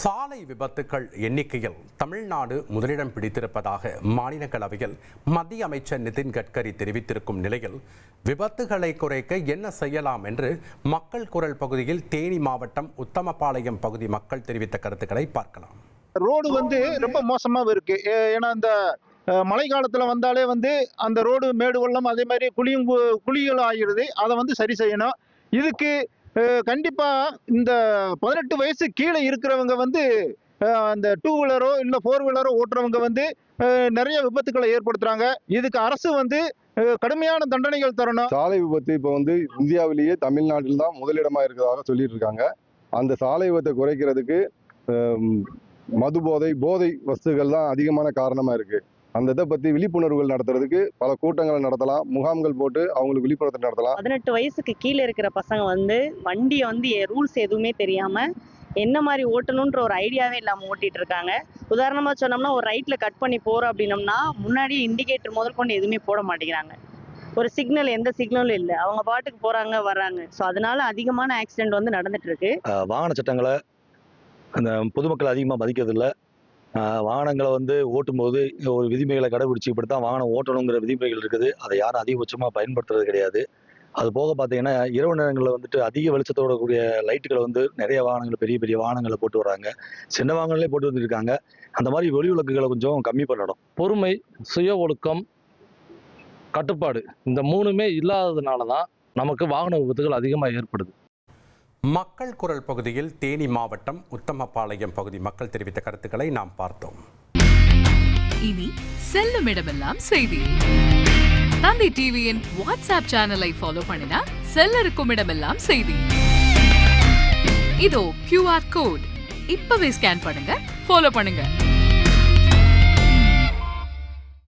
சாலை விபத்துக்கள் எண்ணிக்கையில் தமிழ்நாடு முதலிடம் பிடித்திருப்பதாக மாநிலங்களவையில் மத்திய அமைச்சர் நிதின் கட்கரி தெரிவித்திருக்கும் நிலையில் விபத்துகளை குறைக்க என்ன செய்யலாம் என்று மக்கள் குரல் பகுதியில் தேனி மாவட்டம் உத்தமபாளையம் பகுதி மக்கள் தெரிவித்த கருத்துக்களை பார்க்கலாம். ரோடு வந்து ரொம்ப மோசமாக இருக்கு. ஏ- ஏன்னா இந்த மழை காலத்தில் வந்தாலே வந்து அந்த ரோடு மேடு வெள்ளம் அதே மாதிரி குழியும் குழிகளும் ஆகிடுது. அதை வந்து சரி செய்யணும். இதுக்கு கண்டிப்பாக இந்த பதினெட்டு வயசு கீழே இருக்கிறவங்க வந்து அந்த டூ வீலரோ இல்லை ஃபோர் வீலரோ ஓட்டுறவங்க வந்து நிறைய விபத்துக்களை ஏற்படுத்துகிறாங்க இதுக்கு அரசு வந்து கடுமையான தண்டனைகள் தரணும். சாலை விபத்து இப்போ வந்து இந்தியாவிலேயே தமிழ்நாட்டில் தான் முதலிடமாக இருக்கிறதாக சொல்லிட்டு இருக்காங்க அந்த சாலை விபத்தை குறைக்கிறதுக்கு மது போதை போதை வஸ்துகள் தான் அதிகமான காரணமாக இருக்கு. அந்த இதை பற்றி விழிப்புணர்வுகள் நடத்துறதுக்கு பல கூட்டங்களை நடத்தலாம் முகாம்கள் போட்டு அவங்களுக்கு விழிப்புணர்வு நடத்தலாம். பதினெட்டு வயசுக்கு கீழே இருக்கிற பசங்க வந்து வண்டியை வந்து ரூல்ஸ் எதுவுமே தெரியாம என்ன மாதிரி ஓட்டணுன்ற ஒரு ஐடியாவே இல்லாமல் ஓட்டிட்டு இருக்காங்க. உதாரணமாக சொன்னோம்னா ஒரு ரைட்டில் கட் பண்ணி போகிறோம் அப்படின்னம்னா முன்னாடி இண்டிகேட்டர் முதல் கொண்டு எதுவுமே போட மாட்டேங்கிறாங்க. ஒரு சிக்னல் எந்த சிக்னலும் இல்லை. அவங்க பாட்டுக்கு போகிறாங்க வர்றாங்க. ஸோ அதனால அதிகமான ஆக்சிடென்ட் வந்து நடந்துட்டு இருக்கு. வாகன சட்டங்களை அந்த பொதுமக்கள் அதிகமாக மதிக்கிறதில்ல. ஆஹ் வாகனங்களை வந்து ஓட்டும்போது ஒரு விதிமுறைகளை கடைபிடிச்சி இப்படி தான் வாகனம் ஓட்டணுங்கிற விதிமுறைகள் இருக்குது. அதை யாரும் அதிகபட்சமாக பயன்படுத்துறது கிடையாது. அது போக பார்த்தீங்கன்னா இரவு நேரங்களில் வந்துட்டு அதிக வெளிச்சத்தோட கூடிய லைட்டுகளை வந்து நிறைய வாகனங்கள் பெரிய பெரிய வாகனங்களை போட்டு வராங்க சின்ன வாகனங்களே போட்டு வந்துருக்காங்க. அந்த மாதிரி ஒளி விளக்குகளை கொஞ்சம் கம்மி பண்ணணும். பொறுமை சுய ஒழுக்கம் கட்டுப்பாடு இந்த மூணுமே இல்லாததுனால தான் நமக்கு வாகன விபத்துகள் அதிகமாக ஏற்படுது. மக்கள் குரல் பகுதியில் தேனி மாவட்டம் உத்தமபாளையம் பகுதி மக்கள் தெரிவித்த கருத்துக்களை நாம் பார்த்தோம். இனி செல்லும் இடமெல்லாம் செய்தி. தந்தி டிவியின் வாட்ஸ்அப் சேனலை ஃபாலோ பண்ணினா செல்ல இருக்கும் இடமெல்லாம் செய்தி. இதோ கியூஆர் கோட் இப்பவே ஸ்கேன் பண்ணுங்க ஃபாலோ பண்ணுங்க.